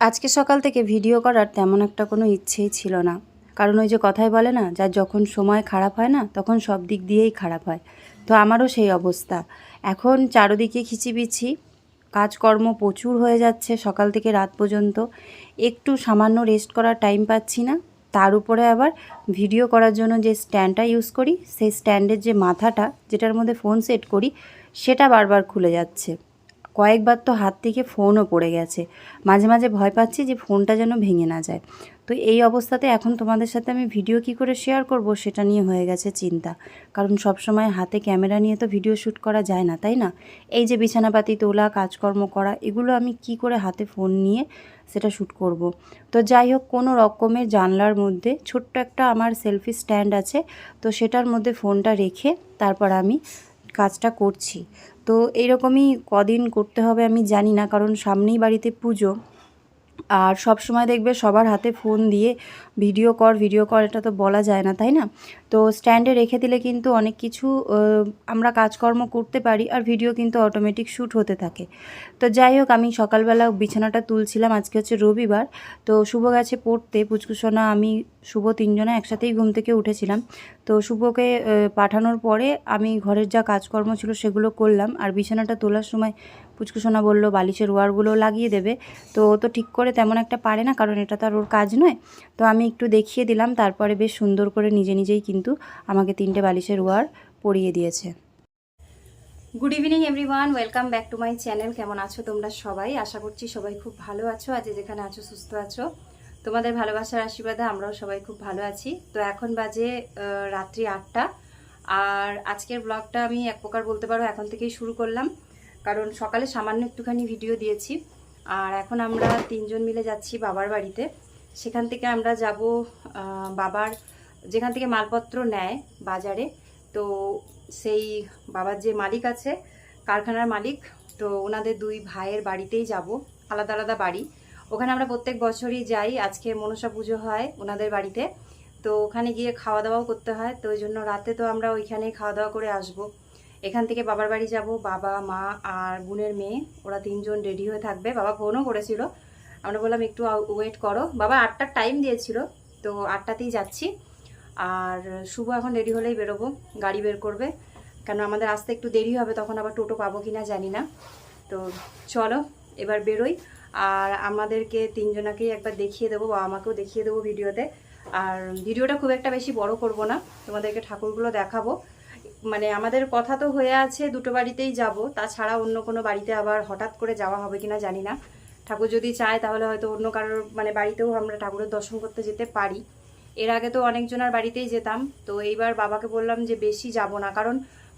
আজকে সকাল থেকে ভিডিও করার তেমন একটা কোনো ইচ্ছেই ছিল না। কারণ ওই যে কথাই বলে না, যার যখন সময় খারাপ হয় না, তখন সব দিক দিয়েই খারাপ হয়। তো আমারও সেই অবস্থা। এখন চারোদিকে খিচিবিচি, কাজকর্ম প্রচুর হয়ে যাচ্ছে সকাল থেকে রাত পর্যন্ত। একটু সামান্য রেস্ট করার টাইম পাচ্ছি না। তার উপরে আবার ভিডিও করার জন্য যে স্ট্যান্ডটা ইউজ করি, সেই স্ট্যান্ডের যে মাথাটা, যেটার মধ্যে ফোন সেট করি, সেটা বারবার খুলে যাচ্ছে। কয়েকবার তো হাত থেকে ফোনও পড়ে গেছে। মাঝে মাঝে ভয় পাচ্ছি যে ফোনটা যেন ভেঙে না যায়। তো এই অবস্থাতে এখন তোমাদের সাথে আমি ভিডিও কি করে শেয়ার করব সেটা নিয়ে হয়ে গেছে চিন্তা। কারণ সব সময় হাতে ক্যামেরা নিয়ে তো ভিডিও শ্যুট করা যায় না, তাই না? এই যে বিছানাপাতি তোলা, কাজকর্ম করা, এগুলো আমি কি করে হাতে ফোন নিয়ে সেটা শ্যুট করব। তো যাই হোক, কোনো রকমের জানলার মধ্যে ছোট্ট একটা আমার সেলফি স্ট্যান্ড আছে। তো সেটার মধ্যে ফোনটা রেখে তারপর আমি কাজটা করছি। তো এইরকমই কদিন করতে হবে আমি জানি না কারণ সামনেই বাড়িতে পুজো। আর সব সময় দেখবে সবার হাতে ফোন দিয়ে ভিডিও কর ভিডিও কর এটা তো বলা যায় না, তাই না? তো স্ট্যান্ডে রেখে দিলে কিন্তু অনেক কিছু আমরা কাজকর্ম করতে পারি আর ভিডিও কিন্তু অটোমেটিক শ্যুট হতে থাকে। তো যাই হোক, আমি সকালবেলা বিছানাটা তুলছিলাম, আজকে হচ্ছে রবিবার। তো শুভ গেছে পড়তে পুচকুসোনা আমি, শুভ তিনজনে একসাথেই ঘুম থেকে উঠেছিলাম। তো শুভকে পাঠানোর পরে আমি ঘরের যা কাজকর্ম ছিল সেগুলো করলাম। আর বিছানাটা তোলার সময় পুচকুসোনা বলল, বালিশের ওয়ারগুলো লাগিয়ে দেবে। তো ও তো ঠিক করে তেমন একটা পারে না, কারণ এটা তো আর ওর কাজ নয়। তো আমি একটু দেখিয়ে দিলাম, তারপরে বেশ সুন্দর করে নিজে নিজেই কিন্তু আমাকে তিনটে বালিশের ওয়ার পরিয়ে দিয়েছে। Good evening everyone welcome back to my channel কেমন আছো তোমরা সবাই? আশা করছি সবাই খুব ভালো আছো। আজ যেখানে আছো, সুস্থ আছো। তোমাদের ভালোবাসার আশীর্বাদে আমরাও সবাই খুব ভালো আছি। তো এখন বাজে রাত্রি আটটা। আর আজকের ব্লগটা আমি এক প্রকার বলতে পারো, এখন থেকেই শুরু করলাম। কারণ সকালে সামান্য একটুখানি ভিডিও দিয়েছি। আর এখন আমরা তিনজন মিলে যাচ্ছি বাবার বাড়িতে। সেখান থেকে আমরা যাব বাবার, যেখান থেকে মালপত্র নেয় বাজারে। তো সেই বাবার যে মালিক আছে, কারখানার মালিক, তো ওনাদের দুই ভাইয়ের বাড়িতেই যাব। আলাদা আলাদা বাড়ি। ওখানে আমরা প্রত্যেক বছরই যাই। আজকে মনসা পুজো হয় ওনাদের বাড়িতে। তো ওখানে গিয়ে খাওয়া দাওয়াও করতে হয়। তো ওই জন্য রাতে তো আমরা ওইখানেই খাওয়া দাওয়া করে আসব। এখান থেকে বাবার বাড়ি যাব। বাবা, মা আর বোনের মেয়ে, ওরা তিনজন রেডি হয়ে থাকবে। বাবা ফোনও করেছিল। আমরা বললাম, একটু ওয়েট করো। বাবা আটটার টাইম দিয়েছিল, তো আটটাতেই যাচ্ছি। আর শুভ এখন রেডি হলেই বেরোবো, গাড়ি বের করবে। কেন আমাদের আসতে একটু দেরি হবে, তখন আবার টোটো পাবো কি না জানি না। তো চলো, এবার বেরোই। আর আমাদেরকে তিনজনাকেই একবার দেখিয়ে দেবো, বা আমাকেও দেখিয়ে দেবো ভিডিওতে। আর ভিডিওটা খুব একটা বেশি বড় করব না। তোমাদেরকে ঠাকুরগুলো দেখাবো। মানে আমাদের কথা তো হয়ে আছে দুটো বাড়িতেই যাব, তাছাড়া অন্য কোনো বাড়িতে আবার হঠাৎ করে যাওয়া হবে কিনা জানি না। ঠাকুর যদি চায় তাহলে হয়তো অন্য কারোর মানে বাড়িতেও আমরা ঠাকুরের দর্শন করতে যেতে পারি। এর আগে তো অনেকজনের বাড়িতেই যেতাম, তো এইবার বাবাকে বললাম যে বেশি যাব না, কারণ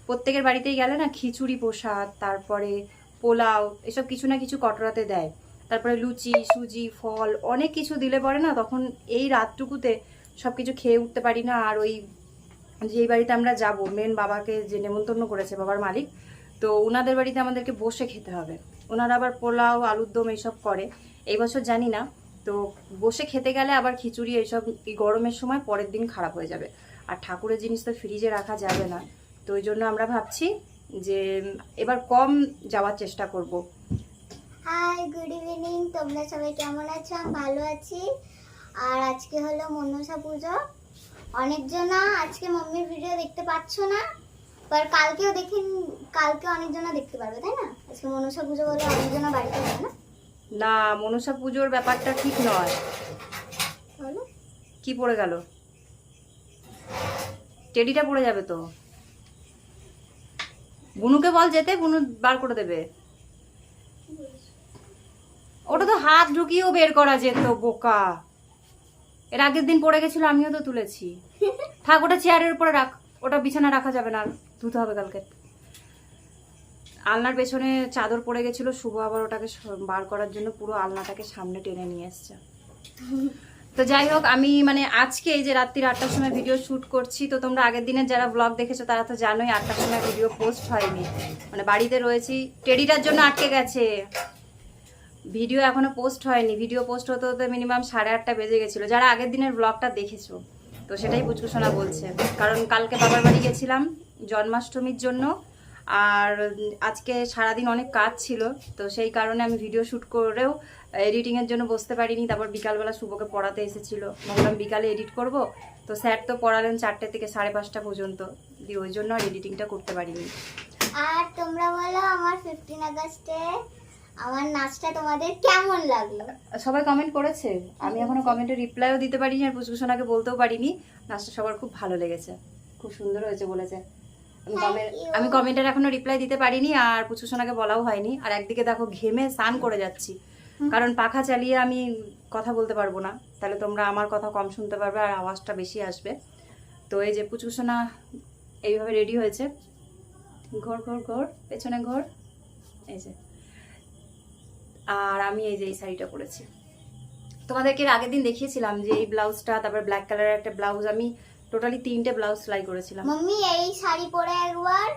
প্রত্যেকের বাড়িতেই গেলে না খিচুড়ি প্রসাদ, তারপরে পোলাও, এসব কিছু না কিছু কটরাতে দেয়। তারপরে লুচি, সুজি, ফল, অনেক কিছু দিলে পরে না তখন এই রাতটুকুতে সব কিছু খেয়ে উঠতে পারি না, আর ওই যেই বাড়িতে আমরা যাব মেন বাবাকে যে নেমন্তন্ন করেছে, বাবার মালিক, তো ওনাদের বাড়িতে আমাদেরকে বসে খেতে হবে। ওনারা আবার পোলাও, আলুর দম এইসব করে। এই বছর জানি না, তো বসে খেতে গেলে আবার খিচুড়ি এইসব এই গরমের সময় পরের দিন খারাপ হয়ে যাবে। আর ঠাকুরের জিনিস তো ফ্রিজে রাখা যাবে না। তো ওই জন্য আমরা ভাবছি যে এবার কম যাওয়ার চেষ্টা করব। হাই গুড ইভিনিং তোমরা সবাই কেমন আছো? আমি ভালো আছি। আর আজকে হলো মনসা পুজো। অনেকজনা আজকে মাম্মির ভিডিও দেখতে পাচ্ছ না পর কালকেও দেখেন কালকে অনেকজনা দেখতে পারবে তাই না? আজকে মনসা পুজো বলে অনেকজনা বাড়িতে হবে না? না মনসা পুজোর ব্যাপারটা ঠিক নয়। কি পড়ে গেল? টেডিটা পড়ে যাবে তো। বুনুকে বল যেতে বুনু বার করে দেবে। ওটা তো হাত ঢুকিয়েও বের করা যেত বোকা। এর আগের দিন পড়ে গেছিল, আমিও তো তুলেছি। থাক, ওটা চেয়ারের উপরে রাখ। ওটা বিছানা রাখা যাবে না, ধুতে হবে কালকে। আলনার পেছনে চাদর পড়ে গেছিল, শুভ আবার ওটাকে বার করার জন্য পুরো আলনাটাকে সামনে টেনে নিয়ে এসছে। তো যাই হোক, আমি মানে আজকে এই যে রাত্রির আটটার সময় ভিডিও শুট করছি, তো তোমরা আগের দিনের যারা ব্লগ দেখেছ, তারা তো জানোই আটটার সময় ভিডিও পোস্ট হয়নি। মানে বাড়িতে রয়েছি, টেডিটার জন্য আটকে গেছে। ভিডিও এখনও পোস্ট হয়নি। ভিডিও পোস্ট হতে হতে মিনিমাম সাড়ে আটটা বেজে গেছিল। যারা আগের দিনের ব্লগটা দেখেছ, তো সেটাই পুচকুসোনা বলছে। কারণ কালকে বাবার বাড়ি গেছিলাম জন্মাষ্টমীর জন্য, আর আজকে সারাদিন অনেক কাজ ছিল, তো সেই কারণে আমি ভিডিও শ্যুট করেও এডিটিংয়ের জন্য বসতে পারিনি। তারপর বিকালবেলা শুভকে পড়াতে এসেছিল। ভাবলাম বিকালে এডিট করব? তো স্যার তো পড়ালেন চারটে থেকে সাড়ে পাঁচটা পর্যন্ত। দিয়ে ওই জন্য আর এডিটিংটা করতে পারিনি। আর তোমরা বলো, আমার ফিফটিন আগস্টে আমার নাচটা তোমাদের কেমন লাগল? সবাই কমেন্ট করেছে। আমি এখনও কমেন্টে রিপ্লাইও দিতে পারিনি আর পুষ্পুসোনাকে বলতেও পারিনি। নাচটা সবার খুব ভালো লেগেছে। খুব সুন্দর হয়েছে বলেছে। আমি কমেন্টের এখনও রিপ্লাই দিতে পারিনি আর পুষ্পুসোনাকে বলাও হয়নি। আর একদিকে দেখো ঘেমে স্নান করে যাচ্ছি। কারণ পাখা চালিয়ে আমি কথা বলতে পারব না। তাহলে তোমরা আমার কথা কম শুনতে পারবে আর আওয়াজটা বেশি আসবে। তো এই যে পুচকুসোনা এইভাবে রেডি হয়েছে। ঘর ঘর ঘর পেছনে ঘর। এই যে। আর আমি এই যে এই শাড়িটা পরেছি। তোমাদেরকে আগের দিন দেখিয়েছিলাম যে এই ব্লাউজটা তারপর ব্ল্যাক কালারের একটা ব্লাউজ আমি টোটালি তিনটে ব্লাউজ সেলাই করেছিলাম। মাম্মি এই শাড়ি পরে একবার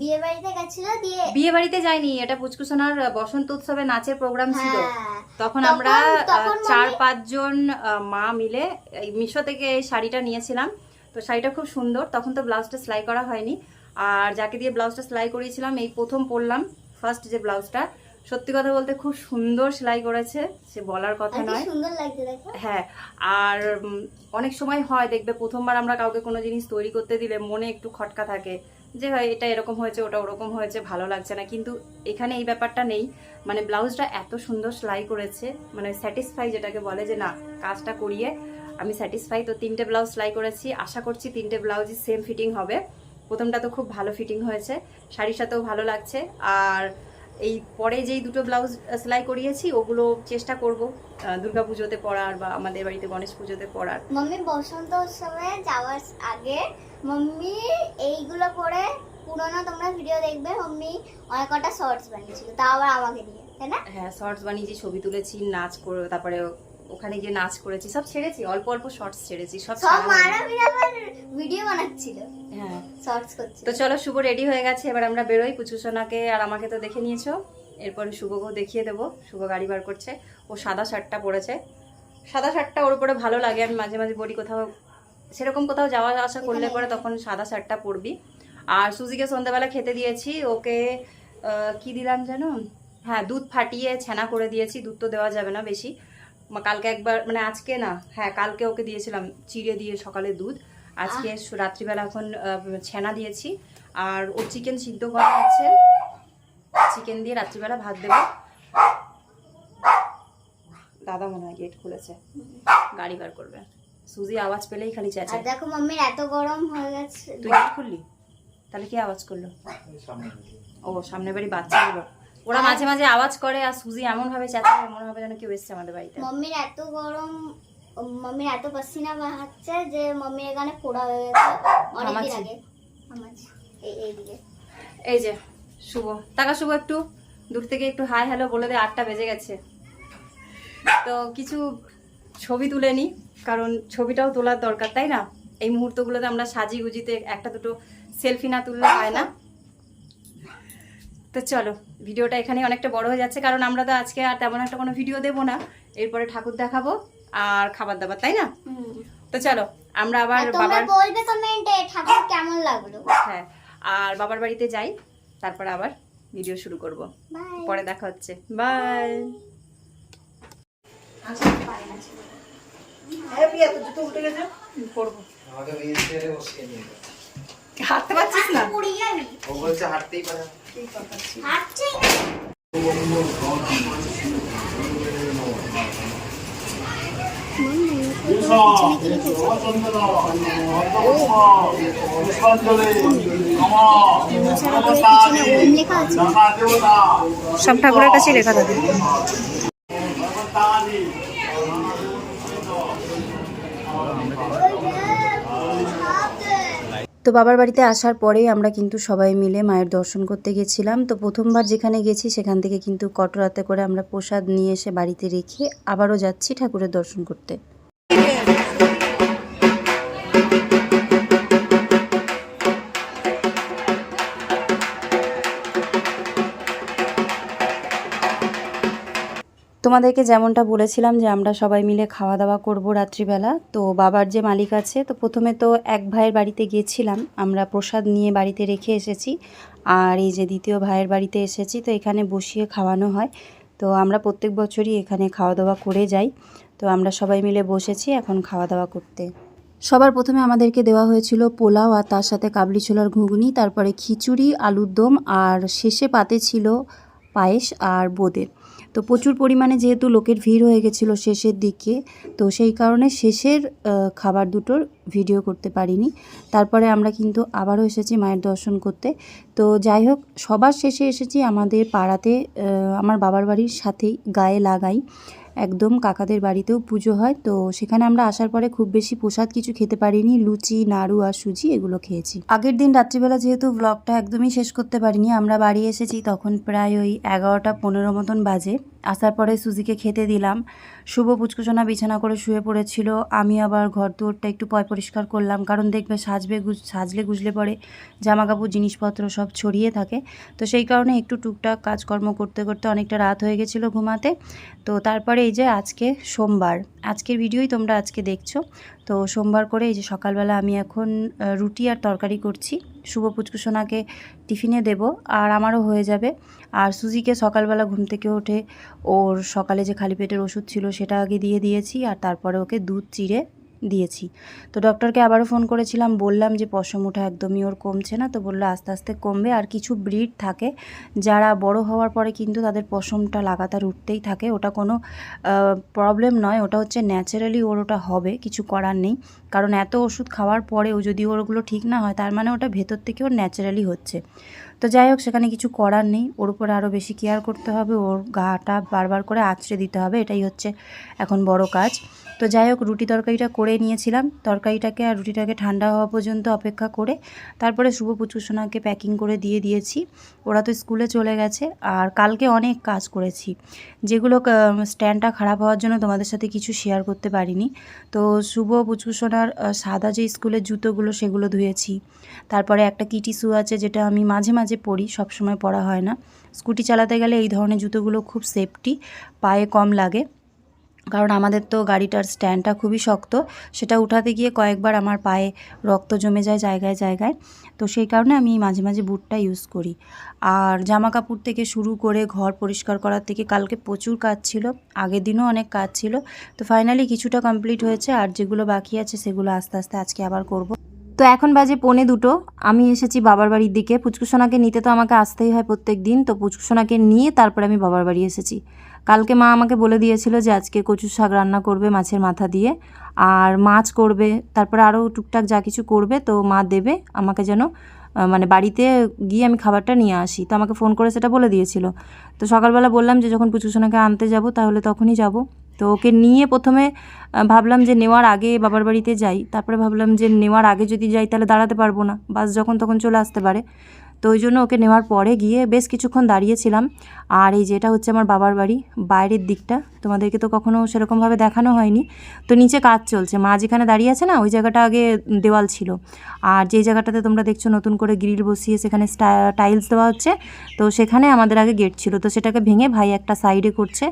বিয়ে বাড়িতে গেছিল দিয়ে বিয়ে বাড়িতে যাইনি এটা পুচকুসোনার বসন্ত উৎসবে নাচের প্রোগ্রাম ছিল। হ্যাঁ। তখন আমরা চার পাঁচজন মা মিলে এই মিশো থেকে এই শাড়িটা নিয়েছিলাম। তো শাড়িটা খুব সুন্দর তখন তো ব্লাউজটা সেলাই করা হয়নি। আর যাকে দিয়ে ব্লাউজটা সেলাই করিয়েছিলাম এই প্রথম পরলাম ফার্স্ট যে ব্লাউজটা সত্যি কথা বলতে খুব সুন্দর সেলাই করেছে সে বলার কথা নয়। হ্যাঁ আর অনেক সময় হয় দেখবে প্রথমবার আমরা কাউকে কোনো জিনিস তৈরি করতে দিলে মনে একটু খটকা থাকে যে হয় এটা এরকম হয়েছে ওটা ওরকম হয়েছে ভালো লাগছে না। কিন্তু এখানে এই ব্যাপারটা নেই মানে ব্লাউজটা এত সুন্দর সেলাই করেছে মানে স্যাটিসফাই যেটাকে বলে যে না কাজটা করিয়ে আমি স্যাটিসফাই তো তিনটে ব্লাউজ সেলাই করেছি আশা করছি তিনটে ব্লাউজই সেম ফিটিং হবে। প্রথমটা তো খুব ভালো ফিটিং হয়েছে শাড়ির সাথেও ভালো লাগছে আর এই পরে যেই দুটো ব্লাউজ সেলাই করিয়েছি ওগুলো চেষ্টা করব দুর্গা পুজোতে পরার বা আমাদের বাড়িতে গণেশ পুজোতে পরার। মম্মি বসন্ত উৎসবে যাওয়ার আগে মম্মি এইগুলো পরে পুরোনো তোমরা ভিডিও দেখবে মম্মি অনেক কটা শর্টস বানিয়েছিল তাও আবার আমাকে দিয়ে তাই না? হ্যাঁ শর্টস বানিয়েছি ছবি তুলেছি নাচ করে তারপরে ওখানে গিয়ে নাচ করেছি সব ছেড়েছি অল্প অল্প শর্টস ছেড়েছি সব সব। মারা ভিডিও বানাচ্ছিল। হ্যাঁ। শর্টস করছিল তো চলো শুভ রেডি হয়ে গেছে এবার আমরা বেরোই পুচুসোনাকে আর আমাকে তো দেখে নিয়েছো। এরপরে শুভকেও দেখিয়ে দেবো শুভ গাড়ি বার করছে ও সাদা শার্টটা পরেছে। সাদা শার্টটা ওর উপরে ভালো লাগে আমি মাঝে মাঝে বলি কোথাও সেরকম কোথাও যাওয়া আসা করলে পরে তখন সাদা শার্টটা পরবি। আর সুজিকে সন্ধ্যাবেলা খেতে দিয়েছি ওকে আহ, কি দিলাম জানো হ্যাঁ দুধ ফাটিয়ে ছানা করে দিয়েছি দুধ তো দেওয়া যাবে না বেশি। কালকে একবার মানে আজকে না হ্যাঁ কালকে ওকে দিয়েছিলাম চিড়ে দিয়ে সকালে দুধ। আজকে রাত্রিবেলা এখন ছানা দিয়েছি। আর ও চিকেন সিদ্ধ করা আছে। চিকেন দিয়ে রাত্রিবেলা ভাত দেবো। দাদা মনে হয় গেট খুলেছে। গাড়ি বার করবে। সুজি আওয়াজ পেলেই খালি আর দেখো মাম্মির এত গরম হয়ে গেছে। তুই গেট খুললি? তাহলে কি আওয়াজ করল? ও সামনের বাড়ি বাচ্চা বাচ্চাগুলো ওরা মাঝে মাঝে আওয়াজ করে আর সুজি এমন ভাবে চেঁচায় মনে হবে যেন কেউ এসছে আমাদের বাড়িতে। মাম্মির এত গরম মাম্মির এত পাসিনা বাহাচ্ছে যে মাম্মির এখানে ফোড়া হয়ে গেছে অনেকদিন ঘামাচ্ছে। আগে। এইদিকে। এই যে শুভ। টাকা শুভ একটু। দূর থেকে একটু হাই হ্যালো বলে দে আটটা বেজে গেছে। তো কিছু ছবি তুলে নি কারণ ছবিটাও তোলার দরকার তাই না? এই মুহূর্তগুলোতে আমরা সাজি গুজিতে একটা দুটো সেলফি না তুললে হয় না। তো চলো ভিডিওটা এখানে অনেকটা বড় হয়ে যাচ্ছে কারণ আমরা তো আজকে আর তেমন একটা কোনো ভিডিও দেবো না। এরপরে ঠাকুর দেখাবো আর খাবার দাবার তাই না? তো চলো আমরা আবার বাবার বলবে কমেন্টে ঠাকুর কেমন লাগল। হ্যাঁ আর বাবার বাড়িতে যাই তারপরে আবার ভিডিও শুরু করব। পরে দেখা হচ্ছে। বাই নিয়ে যাও। হাঁটতে পারছিস না? হাঁটতেই পারে সব ঠাকুরের কাছে লেখা থাকে। তো বাবার বাড়িতে আসার পরেই আমরা কিন্তু সবাই মিলে মায়ের দর্শন করতে গেছিলাম। তো প্রথমবার যেখানে গেছি সেখান থেকে কিন্তু কটরাতে করে আমরা প্রসাদ নিয়ে এসে বাড়িতে রেখে আবারও যাচ্ছি ঠাকুরের দর্শন করতে। তোমাদেরকে যেমনটা বলেছিলাম যে আমরা সবাই মিলে খাওয়া দাওয়া করব রাত্রিবেলা, তো বাবার যে মালিক আছে, তো প্রথমে তো এক ভাইয়ের বাড়িতে গিয়েছিলাম আমরা প্রসাদ নিয়ে বাড়িতে রেখে এসেছি, আর এই যে দ্বিতীয় ভাইয়ের বাড়িতে এসেছি, তো এখানে বসিয়ে খাওয়ানো হয়, তো আমরা প্রত্যেক বছরই এখানে খাওয়া দাওয়া করে যাই, তো আমরা সবাই মিলে বসেছি এখন খাওয়া দাওয়া করতে। সবার প্রথমে আমাদেরকে দেওয়া হয়েছিল পোলাও আর তার সাথে কাবলি ছোলার ঘুগনি, তারপরে খিচুড়ি, আলুর দম, আর শেষে পাতে ছিল পায়েস আর বোঁদে। তো প্রচুর পরিমাণে যেহেতু লোকের ভিড় হয়ে গেছিল শেষের দিকে, তো সেই কারণে শেষের খাবার দুটোর ভিডিও করতে পারিনি। তারপরে আমরা কিন্তু আবারও এসেছি মায়ের দর্শন করতে। তো যাই হোক, সবার শেষে এসেছি আমাদের পাড়াতে আমার বাবার বাড়ির সাথেই গায়ে লাগাই। একদম কাকাদের বাড়িতেও পুজো হয়। তো সেখানে আমরা আসার পরে খুব বেশি প্রসাদ কিছু খেতে পারিনি। লুচি, নাড়ু আর সুজি এগুলো খেয়েছি। আগের দিন রাত্রিবেলা যেহেতু ব্লগটা একদমই শেষ করতে পারিনি, আমরা বাড়ি এসেছি তখন প্রায় ওই এগারোটা পনেরো মতন বাজে। আসার পরে সুজিকে খেতে দিলাম। শুভ পুচকুচনা বিছানা করে শুয়ে পড়েছিল। আমি আবার ঘর দুয়ারটা একটু পয় পরিষ্কার করলাম, কারণ দেখবে সাজবে সাজলে গুজলে পরে জামা কাপড় জিনিসপত্র সব ছড়িয়ে থাকে। তো সেই কারণে একটু টুকটাক কাজকর্ম করতে করতে অনেকটা রাত হয়ে গেছিল ঘুমাতে। তো তারপরে এই যে আজকে সোমবার, আজকের ভিডিওই তোমরা আজকে দেখছ। তো সোমবার করে এই যে সকালবেলা আমি এখন রুটি আর তরকারি করছি। শুভ পুচকুসোনাকে টিফিনে দেব আর আমারও হয়ে যাবে। আর সুজিকে সকালবেলা ঘুম থেকে ওঠে ওর সকালে যে খালি পেটের ওষুধ ছিল সেটা আগে দিয়ে দিয়েছি আর তারপরে ওকে দুধ, চিড়ে দিয়েছি। তো ডক্টরকে আবারও ফোন করেছিলাম, বললাম যে পশম ওঠা একদমই ওর কমছে না, তো বলল আস্তে আস্তে কমবে। আর কিছু ব্রিড থাকে যারা বড় হওয়ার পরে কিন্তু তাদের পশমটা লাগাতার উঠতেই থাকে। ওটা কোনো প্রবলেম নয়, ওটা হচ্ছে ন্যাচারালি ওর ওটা হবে, কিছু করার নেই। কারণ এত ওষুধ খাওয়ার পরেও যদি ওর ওগুলো ঠিক না হয়, তার মানে ওটা ভেতর থেকে ওর ন্যাচারালি হচ্ছে। তো যাই হোক, সেখানে কিছু করার নেই। ওর উপরে আরও বেশি কেয়ার করতে হবে, ওর গাটা বারবার করে আঁচড়ে দিতে হবে, এটাই হচ্ছে এখন বড় কাজ। তো যাই হোক রুটি তরকারিটা করে নিয়েছিলাম। তরকারিটাকে আর রুটিটাকে ঠান্ডা হওয়া পর্যন্ত অপেক্ষা করে তারপরে শুভ পুচুসোনাকে প্যাকিং করে দিয়ে দিয়েছি। ওরা তো স্কুলে চলে গেছে আর কালকে অনেক কাজ করেছি যেগুলো স্ট্যান্ডটা খারাপ হওয়ার জন্য তোমাদের সাথে কিছু শেয়ার করতে পারিনি। তো শুভ পুচকুসোনার আহ, সাদা যে স্কুলের জুতোগুলো সেগুলো ধুয়েছি। তারপরে একটা কিটি শু আছে যেটা আমি মাঝে মাঝে পরি সব সময় পরা হয় না। স্কুটি চালাতে গেলে এই ধরনের জুতোগুলো খুব সেফটি পায়ে কম লাগে। কারণ আমাদের তো গাড়িটার স্ট্যান্ডটা খুবই শক্ত, সেটা উঠাতে গিয়ে কয়েকবার আমার পায়ে রক্ত জমে যায় জায়গায় জায়গায়। তো সেই কারণে আমি মাঝে মাঝে বুটটা ইউজ করি। আর জামা কাপড় থেকে শুরু করে ঘর পরিষ্কার করার থেকে কালকে প্রচুর কাজ ছিল, আগের দিনও অনেক কাজ ছিল। তো ফাইনালি কিছুটা কমপ্লিট হয়েছে, আর যেগুলো বাকি আছে সেগুলো আস্তে আস্তে আজকে আবার করব। তো এখন বাজে পৌনে দুটো, আমি এসেছি বাবার বাড়ির দিকে। পুচকুসোনাকে নিতে তো আমাকে আসতেই হয় প্রত্যেক দিন, তো পুচকুসোনাকে নিয়ে তারপরে আমি বাবার বাড়ি এসেছি। কালকে মা আমাকে বলে দিয়েছিল যে আজকে কচুর শাক রান্না করবে মাছের মাথা দিয়ে, আর মাছ করবে, তারপরে আরও টুকটাক যা কিছু করবে তো মা দেবে আমাকে যেন মানে বাড়িতে গিয়ে আমি খাবারটা নিয়ে আসি। তো আমাকে ফোন করে সেটা বলে দিয়েছিল। তো সকালবেলা বললাম যে যখন পুচকুসোনাকে আনতে যাব তাহলে তখনই যাব। তো ওকে নিয়ে প্রথমে ভাবলাম যে নেওয়ার আগে বাবার বাড়িতে যাই। তারপরে ভাবলাম যে নেওয়ার আগে যদি যাই তাহলে দাঁড়াতে পারব না। বাস যখন তখন চলে আসতে পারে। তো ওই জন্য ওকে নেওয়ার পরে গিয়ে বেশ কিছুক্ষণ দাঁড়িয়েছিলাম। আর এই যেটা হচ্ছে আমার বাবার বাড়ি, বাইরের দিকটা। তোমাদেরকে তো কখনো সেরকমভাবে দেখানো হয়নি। তো নিচে কাজ চলছে। মা যেখানে দাঁড়িয়ে আছে না, ওই জায়গাটা আগে দেওয়াল ছিল। আর যেই জায়গাটাতে তোমরা দেখছ নতুন করে গ্রিল বসিয়ে সেখানে টাইলস দেওয়া হচ্ছে, তো সেখানে আমাদের আগে গেট ছিল। তো সেটাকে ভেঙে ভাই একটা সাইডে করছে।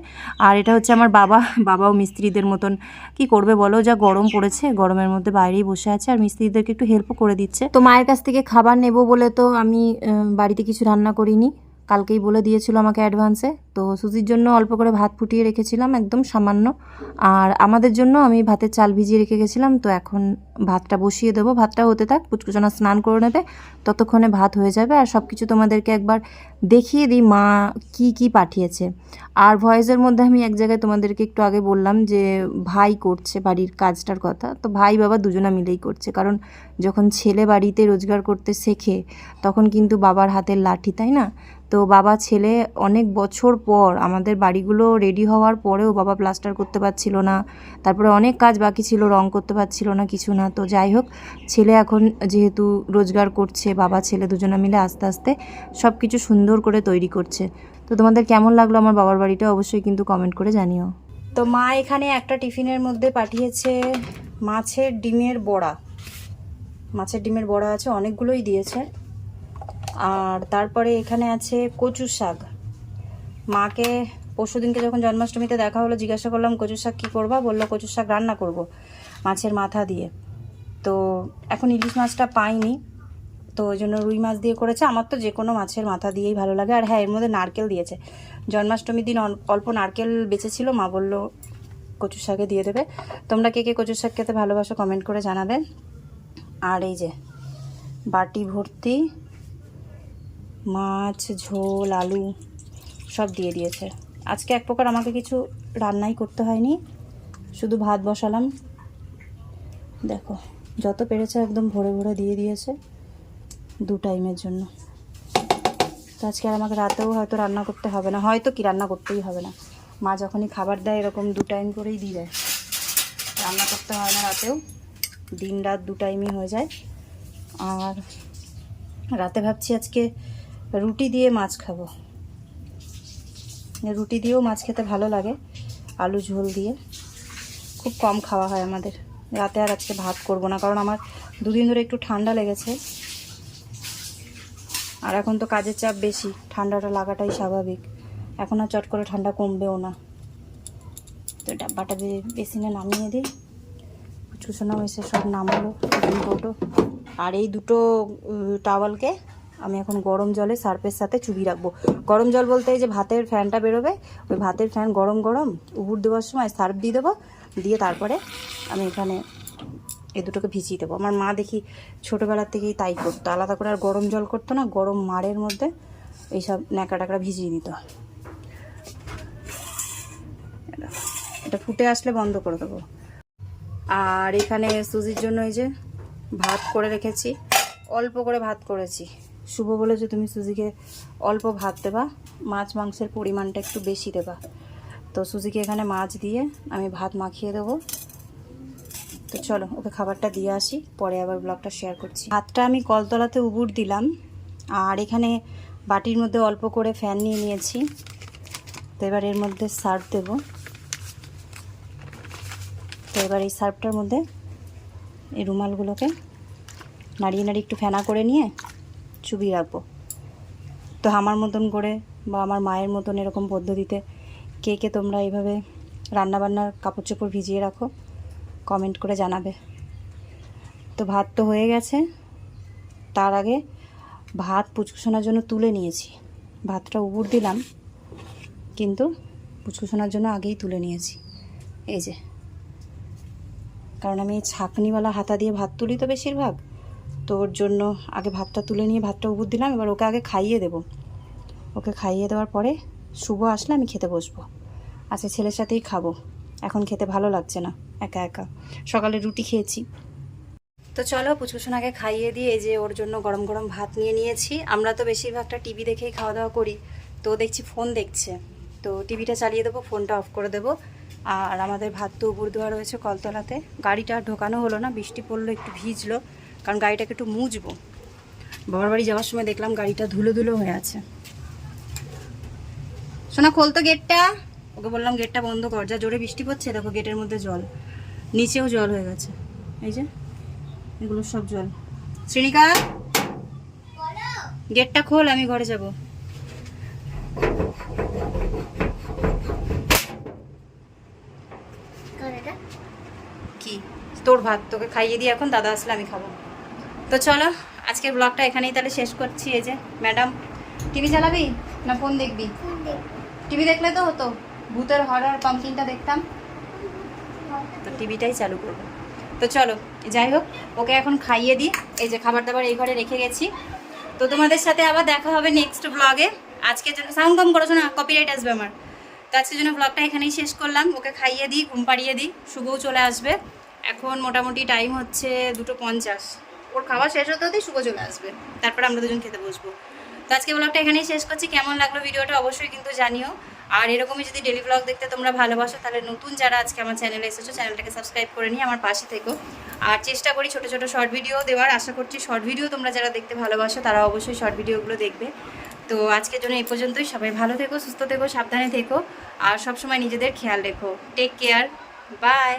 আর এটা হচ্ছে আমার বাবা বাবাও মিস্ত্রিদের মতন। কি করবে বলো? যা গরম পড়েছে, গরমের মধ্যে বাইরেই বসে আছে আর মিস্ত্রিদেরকে একটু হেল্পও করে দিচ্ছে। তো মায়ের কাছ থেকে খাবার নেব বলে তো আমি বাড়িতে কিছু রান্না করিনি। কালকেই বলে দিয়েছিল আমাকে অ্যাডভান্সে তো সুজির জন্য অল্প করে ভাত ফুটিয়ে রেখেছিলাম, একদম সামান্য। আর আমাদের জন্য আমি ভাতের চাল ভিজিয়ে রেখে গেছিলাম, তো এখন ভাতটা বসিয়ে দেবো। ভাতটা হতে থাক, পুচকুচনা স্নান করে নেবে, ততক্ষণে ভাত হয়ে যাবে। আর সব কিছু তোমাদেরকে একবার দেখিয়ে দিই মা কি কি পাঠিয়েছে। আর ভয়েসের মধ্যে আমি এক জায়গায় তোমাদেরকে একটু আগে বললাম যে ভাই করছে, বাড়ির কাজটার কথা। তো ভাই বাবা দুজনা মিলেই করছে, কারণ যখন ছেলে বাড়িতে রোজগার করতে শেখে, তখন কিন্তু বাবার হাতের লাঠি, তাই না? তো বাবা ছেলে অনেক বছর পর, আমাদের বাড়িগুলো রেডি হওয়ার পরেও বাবা প্লাস্টার করতে পারছিল না। তারপরে অনেক কাজ বাকি ছিল, রং করতে পারছিল না কিছু না। তো যাই হোক, ছেলে এখন যেহেতু রোজগার করছে, বাবা, ছেলে দুজনে মিলে আস্তে আস্তে সব কিছু সুন্দর করে তৈরি করছে। তো তোমাদের কেমন লাগল আমার বাবার বাড়িটা অবশ্যই কিন্তু কমেন্ট করে জানিও। তো মা এখানে একটা টিফিনের মধ্যে পাঠিয়েছে মাছের ডিমের বড়া। মাছের ডিমের বড়া আছে, অনেকগুলোই দিয়েছে। আর তারপরে এখানে আছে কচু শাক মাকে পরশু দিনকে যখন জন্মাষ্টমীতে দেখা হলো, জিজ্ঞাসা করলাম কচু শাক কী করবা? বলল কচু শাক রান্না করব মাছের মাথা দিয়ে। তো এখন ইলিশ মাছটা পাইনি, তো ওই জন্য রুই মাছ দিয়ে করেছে। আমার তো যে কোনো মাছের মাথা দিয়েই ভালো লাগে। আর হ্যাঁ এর মধ্যে নারকেল দিয়েছে। জন্মাষ্টমীর দিন অল- অল্প নারকেল বেঁচেছিল, মা বলল কচু শাকে দিয়ে দেবে। তোমরা কে কে কচু শাক খেতে ভালোবাসো কমেন্ট করে জানাবে আর এই যে, বাটি ভর্তি, মাছ, ঝোল, আলু। সব দিয়ে দিয়েছে। আজকে এক প্রকার আমাকে কিছু রান্নাই করতে হয়নি। শুধু ভাত বসালাম। দেখো, যত পেরেছে একদম ভরে ভরে দিয়ে দিয়েছে দু টাইমের জন্য। তো আজকে আর আমাকে রাতেও হয়তো রান্না করতে হবে না। হয়তো কি রান্না করতেই হবে না। মা যখনই খাবার দেয় এরকম দু টাইম করেই দিয়ে দেয়। রান্না করতে হয় না রাতেও। দিন রাত দু টাইমই হয়ে যায়। আর রাতে ভাবছি আজকে রুটি দিয়ে মাছ খাব। রুটি দিয়েও মাছ খেতে ভালো লাগে, আলু ঝোল দিয়ে। খুব কম খাওয়া হয় আমাদের। রাতে আর আজকে ভাত করব না, কারণ আমার দুদিন ধরে একটু ঠান্ডা লেগেছে। আর এখন তো কাজের চাপ বেশি, ঠান্ডাটা লাগাটাই স্বাভাবিক। এখন আর চট করে ঠান্ডা কমবেও না। তো ডাব্বাটা বেসিনে নামিয়ে দিই কুচকুচোনাও এসে সব নামালো কৌটো আর এই দুটো টাওয়ালকে আমি এখন গরম জলে সার্ফের সাথে চুবি রাখব। গরম জল বলতে এই যে ভাতের ফ্যানটা বেরোবে, ওই ভাতের ফ্যান গরম গরম উবুর দেওয়ার সময় সার্ফ দিয়ে দেবো, দিয়ে তারপরে আমি এখানে এই দুটোকে ভিজিয়ে দেবো। আমার মা দেখি ছোটোবেলার থেকেই তাই করতো, আলাদা করে আর গরম জল করতো না, গরম মাড়ের মধ্যে এইসব ন্যাকা টাকড়া ভিজিয়ে দিত এটা ফুটে আসলে বন্ধ করে দেবো। আর এখানে সুজির জন্য এই যে ভাত করে রেখেছি, অল্প করে ভাত করেছি। শুভ বলেছে তুমি সুজিকে অল্প ভাত দেবা, মাছ মাংসের পরিমাণটা একটু বেশি দেবা। তো সুজিকে এখানে মাছ দিয়ে আমি ভাত মাখিয়ে দেবো। তো চলো, ওকে খাবারটা দিয়ে আসি, পরে আবার ব্লগটা শেয়ার করছি। ভাতটা আমি কলতলাতে উবুর দিলাম, আর এখানে বাটির মধ্যে অল্প করে ফ্যান নিয়ে নিয়েছি। তো এবার এর মধ্যে সার্ভ দেবো। তো এবার এই সার্ফটার মধ্যে এই রুমালগুলোকে নাড়িয়ে নাড়িয়ে একটু ফেনা করে নিয়ে চুবিয়ে রাখব। তো আমার মতন করে বা আমার মায়ের মতন এরকম পদ্ধতিতে কে কে তোমরা এইভাবে রান্নাবান্নার কাপড় চোপড় ভিজিয়ে রাখো কমেন্ট করে জানাবে। তো ভাত তো হয়ে গেছে, তার আগে ভাত পুচকুসোনার জন্য তুলে নিয়েছি। ভাতটা উবুর দিলাম, কিন্তু পুচকুসোনার জন্য আগেই তুলে নিয়েছি। এই যে, কারণ আমি ছাঁকনিওয়ালা হাতা দিয়ে ভাত তুলি তো বেশিরভাগ। তো ওর জন্য আগে ভাতটা তুলে নিয়ে ভাতটা উবুর দিলাম, এবার ওকে আগে খাইয়ে দেবো। ওকে খাইয়ে দেওয়ার পরে শুভ আসলে আমি খেতে বসবো। আচ্ছা ছেলের সাথেই খাব, এখন খেতে ভালো লাগছে না, একা একা। সকালে রুটি খেয়েছি। তো চলো, পুচকুসোনাকে খাইয়ে দিয়ে যে ওর জন্য গরম গরম ভাত নিয়ে নিয়েছি। আমরা তো বেশিরভাগটা টিভি দেখেই খাওয়া দাওয়া করি, তো দেখছি ফোন দেখছে। তো টিভিটা চালিয়ে দেবো, ফোনটা অফ করে দেবো। আর আমাদের ভাত তো উপর দেওয়া রয়েছে কলতলাতে। গাড়িটা ঢোকানো হলো না, বৃষ্টি পড়ল, একটু ভিজলো। কারণ গাড়িটাকে একটু মুছবো। বাবার বাড়ি যাওয়ার সময় দেখলাম গাড়িটা ধুলো ধুলো হয়ে আছে। শোনা খোলতো গেটটা। ওকে বললাম গেটটা বন্ধ কর। যা জোরে বৃষ্টি পড়ছে দেখো গেটের মধ্যে জল। নিচেও জল হয়ে গেছে। এই যে এগুলো সব জল। শ্রেণিকা গেটটা খোল আমি ঘরে যাব। কি? তোর ভাত তোকে খাইয়ে দিয়ে এখন দাদা আসলে আমি খাব। তো চলো আজকের ব্লগটা এখানেই তাহলে শেষ করছি। এই যে ম্যাডাম টিভি চালাবি না ফোন দেখবি? টিভি দেখলে তো হতো ভূতের হরর পাম্পকিনটা দেখতাম। তো টিভিটাই চালু করব। তো চলো যাই হোক ওকে এখন খাইয়ে দিই এই যে খাবার দাবার এই ঘরে রেখে গেছি। তো তোমাদের সাথে আবার দেখা হবে নেক্সট ব্লগে আজকের জন্য সাউন্ড কম করেছ না কপিরাইট আসবে আমার। তো আজকের জন্য ব্লগটা এখানেই শেষ করলাম। ওকে খাইয়ে দিই ঘুম পাড়িয়ে দিই শুভও চলে আসবে। এখন মোটামুটি টাইম হচ্ছে দুটো পঞ্চাশ। ওর খাওয়া শেষ হতে হতেই শুভ চলে আসবে। তারপর আমরা দুজন খেতে বসবো। তো আজকে ব্লগটা এখানেই শেষ করছি। কেমন লাগল ভিডিওটা অবশ্যই কিন্তু জানিও। আর এরকমই যদি ডেলি ব্লগ দেখতে তোমরা ভালোবাসো, তাহলে নতুন যারা আজকে আমার চ্যানেলে এসেছ চ্যানেলটাকে সাবস্ক্রাইব করে নিয়ে আমার পাশে থেকো। আর চেষ্টা করি ছোটো ছোটো শর্ট ভিডিও দেওয়ার। আশা করছি শর্ট ভিডিও তোমরা যারা দেখতে ভালোবাসো, তারা অবশ্যই শর্ট ভিডিওগুলো দেখবে। তো আজকের জন্য এই পর্যন্তই। সবাই ভালো থেকো, সুস্থ থেকো, সাবধানে থেকো। আর সবসময় নিজেদের খেয়াল রেখো। Take care bye